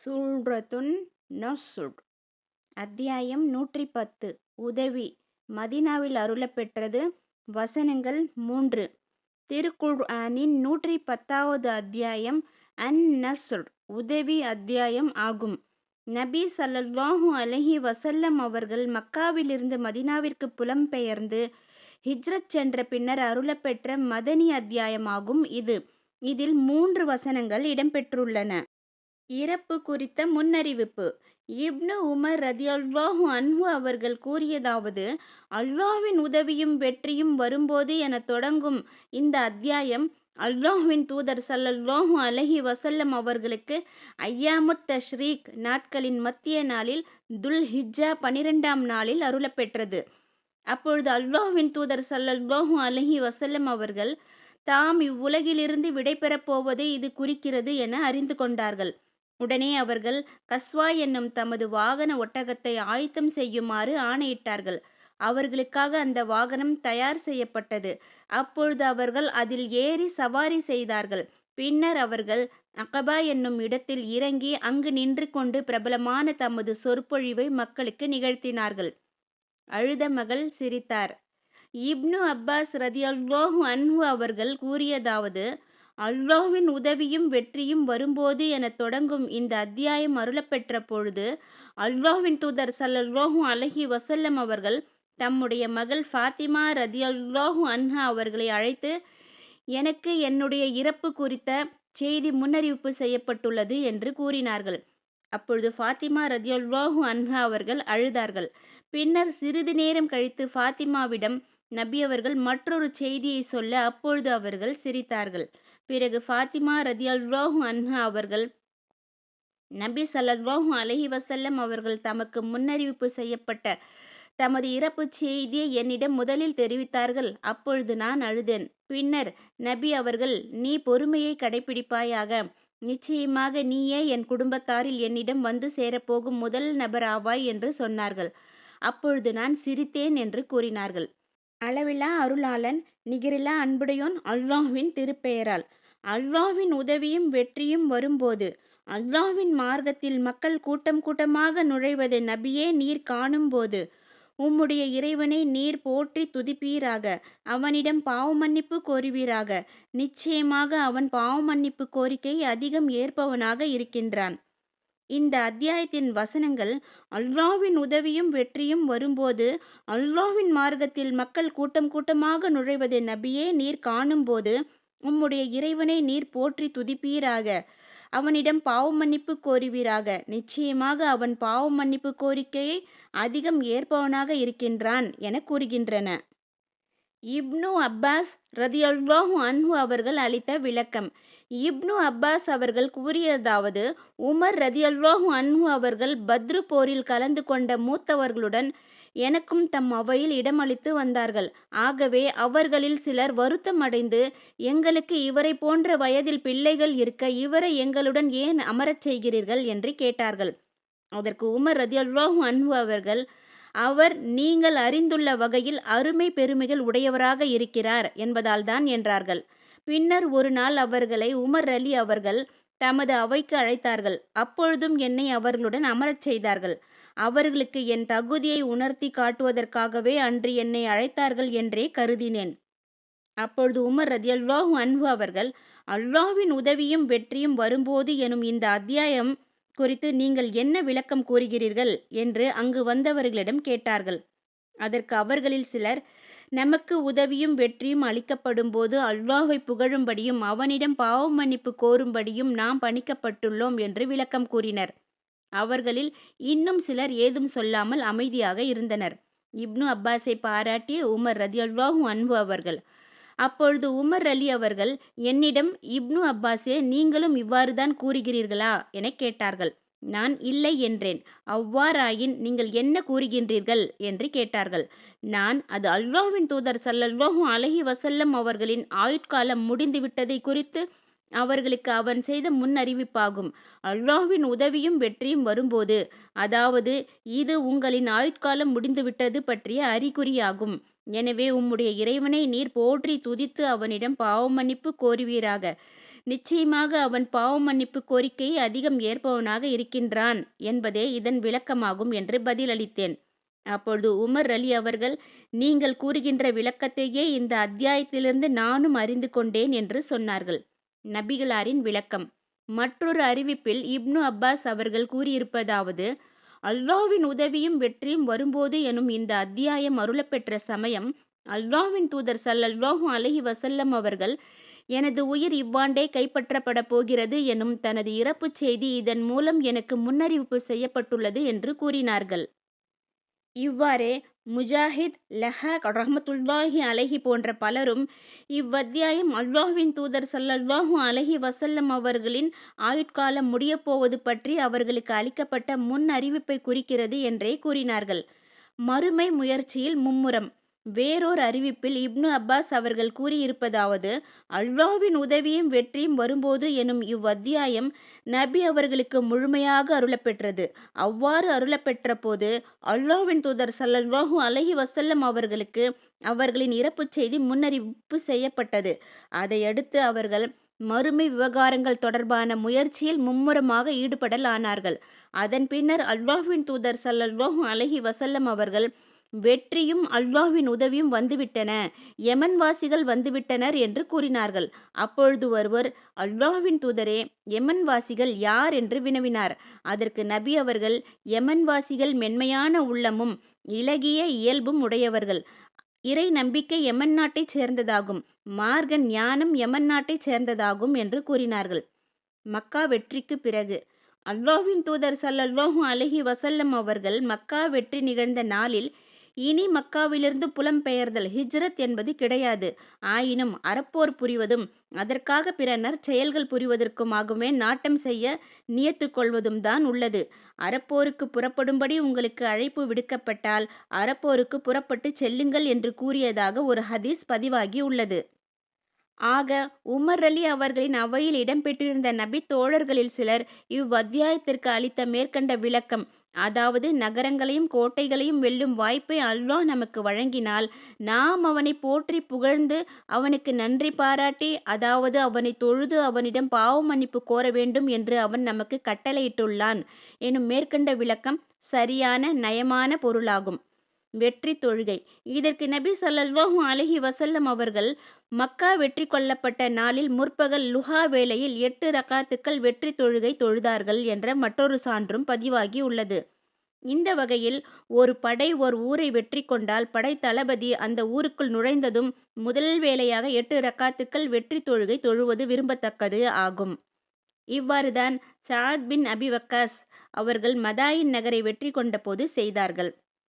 சூரத்துன் நொசுட் அத்தியாயம் நூற்றி பத்து உதவி. மதீனாவில் அருளப்பெற்றது வசனங்கள் மூன்று. திருக்குர்ஆனின் நூற்றி பத்தாவது அத்தியாயம் அன் நசுட் உதவி அத்தியாயம் ஆகும். நபி ஸல்லல்லாஹு அலஹி வசல்லம் அவர்கள் மக்காவிலிருந்து மதீனாவிற்கு புலம்பெயர்ந்து ஹிஜ்ரத் சென்ற பின்னர் அருளப்பெற்ற மதனி அத்தியாயமாகும் இது. இதில் மூன்று வசனங்கள் இடம்பெற்றுள்ளன. இறப்பு குறித்த முன்னறிவிப்பு. இப்னு உமர் ரதியல்லாஹு அன்ஹு அவர்கள் கூறியதாவது அல்லாஹ்வின் உதவியும் வெற்றியும் வரும்போது என தொடங்கும் இந்த அத்தியாயம் அல்லாஹ்வின் தூதர் சல்லல்லாஹு அலஹி வசல்லம் அவர்களுக்கு ஐயாமுத் தஷ்ரீக் நாட்களின் மத்திய நாளில் துல் ஹிஜ்ஜா பனிரெண்டாம் நாளில் அருளப்பெற்றது. அப்பொழுது அல்லாஹ்வின் தூதர் சல்லல்லாஹு அலஹி வசல்லம் அவர்கள் தாம் இவ்வுலகிலிருந்து விடைபெறப் போவதை இது குறிக்கிறது என அறிந்து கொண்டார்கள். உடனே அவர்கள் கஸ்வா என்னும் தமது வாகன ஒட்டகத்தை ஆயத்தம் செய்யுமாறு ஆணையிட்டார்கள். அவர்களுக்காக அந்த வாகனம் தயார் செய்யப்பட்டது. அப்பொழுது அவர்கள் அதில் ஏறி சவாரி செய்தார்கள். பின்னர் அவர்கள் அகபா என்னும் இடத்தில் இறங்கி அங்கு நின்று கொண்டு பிரபலமான தமது சொற்பொழிவை மக்களுக்கு நிகழ்த்தினார்கள். அழுத மகள் சிரித்தார். இப்னு அப்பாஸ் ரதியல்லாஹு அன்ஹு அவர்கள் கூறியதாவது அல்லாஹ்வின் உதவியும் வெற்றியும் வரும்போது என தொடங்கும் இந்த அத்தியாயம் அருளப்பெற்ற பொழுது அல்லாஹ்வின் தூதர் ஸல்லல்லாஹு அழகி வசல்லம் அவர்கள் தம்முடைய மகள் ஃபாத்திமா ரதியல்லாஹு அன்ஹா அவர்களை அழைத்து எனக்கு என்னுடைய இறப்பு குறித்த செய்தி முன்னறிவிப்பு செய்யப்பட்டுள்ளது என்று கூறினார்கள். அப்பொழுது ஃபாத்திமா ரதியல்லாஹு அன்ஹா அவர்கள் அழுதார்கள். பின்னர் சிறிது நேரம் கழித்து ஃபாத்திமாவிடம் நபி அவர்கள் மற்றொரு செய்தியை சொல்ல அப்பொழுது அவர்கள் சிரித்தார்கள். பிறகு ஃபாத்திமா ரதியல்லாஹு அன்ஹா அவர்கள் நபி ஸல்லல்லாஹு அலஹி வசல்லம் அவர்கள் தமக்கு முன்னறிவிப்பு செய்யப்பட்ட தமது இறப்பு செய்தியை என்னிடம் முதலில் தெரிவித்தார்கள். அப்பொழுது நான் அழுதேன். பின்னர் நபி அவர்கள் நீ பொறுமையை கடைபிடிப்பாயாக நிச்சயமாக நீயே என் குடும்பத்தாரில் என்னிடம் வந்து சேரப்போகும் முதல் நபர் ஆவாய் என்று சொன்னார்கள். அப்பொழுது நான் சிரித்தேன் என்று கூறினார்கள். அளவிலா அருளாளன் நிகரிலா அன்புடையோன் அல்லாஹ்வின் திருப்பெயரால். அல்லாவின் உதவியும் வெற்றியும் வரும்போது அல்லாவின் மார்க்கத்தில் மக்கள் கூட்டம் கூட்டமாக நுழைவதை நபியே நீர் காணும்போது உம்முடைய இறைவனை நீர் போற்றி துதிப்பீராக அவனிடம் பாவமன்னிப்பு கோருவீராக. நிச்சயமாக அவன் பாவமன்னிப்பு கோரிக்கை அதிகம் ஏற்பவனாக இருக்கின்றான். இந்த அத்தியாயத்தின் வசனங்கள் அல்லாவின் உதவியும் வெற்றியும் வரும்போது அல்லாவின் மார்க்கத்தில் மக்கள் கூட்டம் கூட்டமாக நுழைவதை நபியே நீர் காணும்போது உம்முடைய இறைவனை நீர் போற்றி துதிப்பீராக. அவனிடம் பாவ மன்னிப்பு கோருவீராக. நிச்சயமாக அவன் பாவ மன்னிப்பு கோரிக்கையை அதிகம் ஏற்பவனாக இருக்கின்றான் என கூறுகின்றன. இப்னு அப்பாஸ் ரதியல்லாஹு அன்ஹு அவர்கள் அளித்த விளக்கம். இப்னு அப்பாஸ் அவர்கள் கூறியதாவது உமர் ரதியல்லாஹு அன்ஹு அவர்கள் பத்ரு போரில் கலந்து கொண்ட மூத்தவர்களுடன் எனக்கும் தம் அவையில் இடமளித்து வந்தார்கள். ஆகவே அவர்களில் சிலர் வருத்தம் அடைந்து எங்களுக்கு இவரை போன்ற வயதில் பிள்ளைகள் இருக்க இவரை எங்களுடன் ஏன் அமரச் செய்கிறீர்கள்? என்று கேட்டார்கள். அதற்கு உமர் ரதியல்லாஹு அன்பு அவர்கள் அவர் நீங்கள் அறிந்துள்ள வகையில் அருமை பெருமைகள் உடையவராக இருக்கிறார் என்பதால்தான் என்றார்கள். பின்னர் ஒரு நாள் அவர்களை உமர் அலி அவர்கள் தமது அவைக்கு அழைத்தார்கள். அப்பொழுதும் என்னை அவர்களுடன் அமரச் செய்தார்கள். அவர்களுக்கு என் தகுதியை உணர்த்தி காட்டுவதற்காகவே அன்று என்னை அழைத்தார்கள் என்றே கருதினேன். அப்பொழுது உமர் ரதி அல்லாஹு அன்பு அவர்கள் அல்லாஹ்வின் உதவியும் வெற்றியும் வரும்போது எனும் இந்த அத்தியாயம் குறித்து நீங்கள் என்ன விளக்கம் கூறுகிறீர்கள்? என்று அங்கு வந்தவர்களிடம் கேட்டார்கள். அதற்கு அவர்களில் சிலர் நமக்கு உதவியும் வெற்றியும் அளிக்கப்படும் போது அல்லாஹை புகழும்படியும் அவனிடம் பாவ மன்னிப்பு கோரும்படியும் நாம் பணிக்கப்பட்டுள்ளோம் என்று விளக்கம் கூறினர். அவர்களில் இன்னும் சிலர் ஏதும் சொல்லாமல் அமைதியாக இருந்தனர். இப்னு அப்பாஸை பாராட்டிய உமர் ரதியல்லாஹு அன்பு அவர்கள் அப்பொழுது உமர் அலி அவர்கள் என்னிடம் இப்னு அப்பாஸே நீங்களும் இவ்வாறுதான் கூறுகிறீர்களா? என கேட்டார்கள். நான் இல்லை என்றேன். அவ்வாறாயின் நீங்கள் என்ன கூறுகின்றீர்கள்? என்று கேட்டார்கள். நான் அது அல்வாவின் தூதர் ஸல்லல்லாஹு அலஹி வசல்லம் அவர்களின் ஆயுட்காலம் முடிந்துவிட்டதை குறித்து அவர்களுக்கு அவன் செய்த முன்னறிவிப்பாகும். அல்லாஹ்வின் உதவியும் வெற்றியும் வரும்போது அதாவது இது உங்களின் ஆயுட்காலம் முடிந்துவிட்டது பற்றிய அறிகுறியாகும். எனவே உம்முடைய இறைவனை நீர் போற்றி துதித்து அவனிடம் பாவ மன்னிப்பு கோருவீராக. நிச்சயமாக அவன் பாவ மன்னிப்பு கோரிக்கையை அதிகம் ஏற்பவனாக இருக்கின்றான் என்பதே இதன் விளக்கமாகும் என்று பதிலளித்தேன். அப்பொழுது உமர் அலி அவர்கள் நீங்கள் கூறுகின்ற விளக்கத்தையே இந்த அத்தியாயத்திலிருந்து நானும் அறிந்து கொண்டேன் என்று சொன்னார்கள். நபிகளாரின் விளக்கம். மற்றொரு அறிவிப்பில் இப்னு அப்பாஸ் அவர்கள் கூறியிருப்பதாவது அல்லாவின் உதவியும் வெற்றியும் வரும்போது எனும் இந்த அத்தியாயம் அருளப்பெற்ற சமயம் அல்லாவின் தூதர் சல்லல்லாஹு அலஹி வசல்லம் அவர்கள் எனது உயிர் இவ்வாண்டே கைப்பற்றப்பட போகிறது எனும் தனது இறப்புச் செய்தி இதன் மூலம் எனக்கு முன்னறிவிப்பு செய்யப்பட்டுள்ளது என்று கூறினார்கள். இவ்வாறே முஜாஹித் லஹக் ரஹமத்துல்லாஹி அலஹி போன்ற பலரும் இவ்வத்தியாயம் அல்லாஹுவின் தூதர் சல்லல்லாஹு அலஹி வசல்லம் அவர்களின் ஆயுட்காலம் முடியப்போவது பற்றி அவர்களுக்கு அளிக்கப்பட்ட முன் அறிவிப்பை குறிக்கிறது என்றே கூறினார்கள். மறுமை முயற்சியில் மும்முரம். வேறொரு அறிவிப்பில் இப்னு அப்பாஸ் அவர்கள் கூறியிருப்பதாவது அல்லாவின் உதவியும் வெற்றியும் வரும்போது எனும் இவ்வத்தியாயம் நபி அவர்களுக்கு முழுமையாக அருளப்பெற்றது. அவ்வாறு அருளப்பெற்ற போது அல்லாவின் தூதர் சல்லல்லாஹு அலஹி வசல்லம் அவர்களுக்கு அவர்களின் இறப்பு செய்தி முன்னறிவிப்பு செய்யப்பட்டது. அதையடுத்து அவர்கள் மறுமை விவகாரங்கள் தொடர்பான முயற்சியில் மும்முரமாக ஈடுபடல் ஆனார்கள் அதன் பின்னர் அல்லாஹ்வின் தூதர் சல்லல்லாஹு அலஹி வசல்லம் அவர்கள் வெற்றியும் அல்லாஹ்வின் உதவியும் வந்துவிட்டன. யமன்வாசிகள் வந்துவிட்டனர் என்று கூறினார்கள். அப்பொழுது ஒருவர் அல்லாஹ்வின் தூதரே யமன் வாசிகள் யார் என்று வினவினார். அதற்கு நபி அவர்கள் யமன்வாசிகள் மென்மையான உள்ளமும் இலகிய இயல்பும் உடையவர்கள். இறை நம்பிக்கை யமன் நாட்டைச் சேர்ந்ததாகும். மார்க்க ஞானம் யமன் நாட்டைச் சேர்ந்ததாகும் என்று கூறினார்கள். மக்கா வெற்றிக்கு பிறகு அல்லாஹ்வின் தூதர் சல்லல்லாஹு அலஹி வசல்லம் அவர்கள் மக்கா வெற்றி நிகழ்ந்த நாளில் இனி மக்காவிலிருந்து புலம்பெயர்தல் ஹிஜ்ரத் என்பது கிடையாது. ஆயினும் அறப்போர் புரிவதும் அதற்காக பிற நற்செயல்கள் புரிவதற்குமாகவே நாட்டம் செய்ய நியத்து கொள்வதும் தான் உள்ளது. அறப்போருக்கு புறப்படும்படி உங்களுக்கு அழைப்பு விடுக்கப்பட்டால் அறப்போருக்கு புறப்பட்டு செல்லுங்கள் என்று கூறியதாக ஒரு ஹதீஸ் பதிவாகி உள்ளது. ஆக உமர் அலி அவர்களின் அவையில் இடம்பெற்றிருந்த நபி தோழர்களில் சிலர் இவ்வத்தியாயத்திற்கு அளித்த மேற்கண்ட விளக்கம் அதாவது நகரங்களையும் கோட்டைகளையும் வெல்லும் வாய்ப்பை அல்லாஹ் நமக்கு வழங்கினால் நாம் அவனை போற்றி புகழ்ந்து அவனுக்கு நன்றி பாராட்டி அதாவது அவனை தொழுது அவனிடம் பாவ மன்னிப்பு கோர வேண்டும் என்று அவன் நமக்கு கட்டளையிட்டுள்ளான். எனும் மேற்கண்ட விளக்கம் சரியான நயமான பொருளாகும். வெற்றி தொழுகை. இதற்கு நபி சல்லல்லாஹு அலஹி வசல்லம் அவர்கள் மக்கா வெற்றி கொள்ளப்பட்ட நாளில் முற்பகல் லுஹா வேளையில் எட்டு ரகாத்துக்கள் வெற்றி தொழுகை தொழுதார்கள் என்ற மற்றொரு சான்றும் பதிவாகி உள்ளது. இந்த வகையில் ஒரு படை ஒரு ஊரை வெற்றி கொண்டால் படை தளபதி அந்த ஊருக்குள் நுழைந்ததும் முதல் வேளையாக எட்டு ரக்காத்துக்கள் வெற்றி தொழுகை தொழுவது விரும்பத்தக்கது ஆகும். இவ்வாறுதான் சாத் பின் அபிவக்காஸ் அவர்கள் மதாயின் நகரை வெற்றி கொண்டபோது செய்தார்கள்.